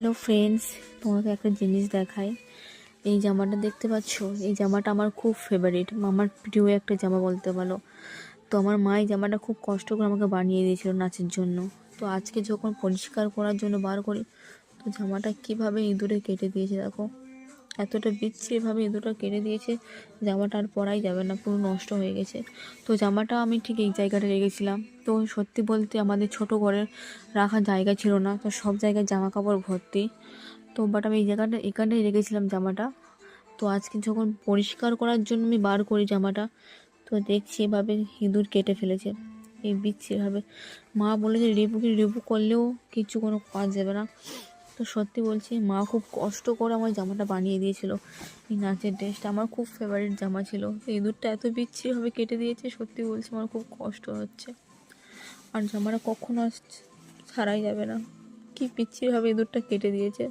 Hello friends তোমাকে একটা জিনিস দেখাই। এই জামাটা দেখতে পাচ্ছ? এই জামাটা আমার খুব ফেভারিট আমার প্রিয় একটা জামা বলতে পারো। তো আমার মা এই জামাটা খুব কষ্ট করে আমাকে বানিয়ে দিয়েছিল নাচের জন্য। তো আজকে যখন পরিষ্কার করার জন্য বার করি, তো জামাটা কীভাবে ইঁদুরে কেটে দিয়েছে দেখো। এতটা বিচ্ছিরিভাবে ইঁদুরটা কেটে দিয়েছে, জামাটা আর পরাই যাবে না, পুরো নষ্ট হয়ে গেছে। তো জামাটা আমি ঠিক এই জায়গাটা রেখেছিলাম। তো সত্যি বলতে আমাদের ছোট ঘরের রাখার জায়গা ছিল না, তো সব জায়গায় জামা কাপড় ভর্তি। তো বাট আমি এই জায়গাটা এখানটাই রেখেছিলাম জামাটা। তো আজকে যখন পরিষ্কার করার জন্য আমি বার করি জামাটা, তো দেখছি এভাবে ইঁদুর কেটে ফেলেছে। এই বিচ্ছিরিভাবে মা বলেছে রিপুকে রিপু করলেও কিছু কোনো কাজ যাবে না। তো সত্যি বলছি, মা খুব কষ্ট করে আমার জামাটা বানিয়ে দিয়েছিল। এই নাচের ড্রেসটা আমার খুব ফেভারিট জামা ছিল। ইঁদুরটা এত বিচ্ছিরিভাবে কেটে দিয়েছে, সত্যি বলছি আমার খুব কষ্ট হচ্ছে। আর জামাটা কখনো ছাড়াই যাবে না। কি বিচ্ছিরিভাবে ইঁদুরটা কেটে দিয়েছে।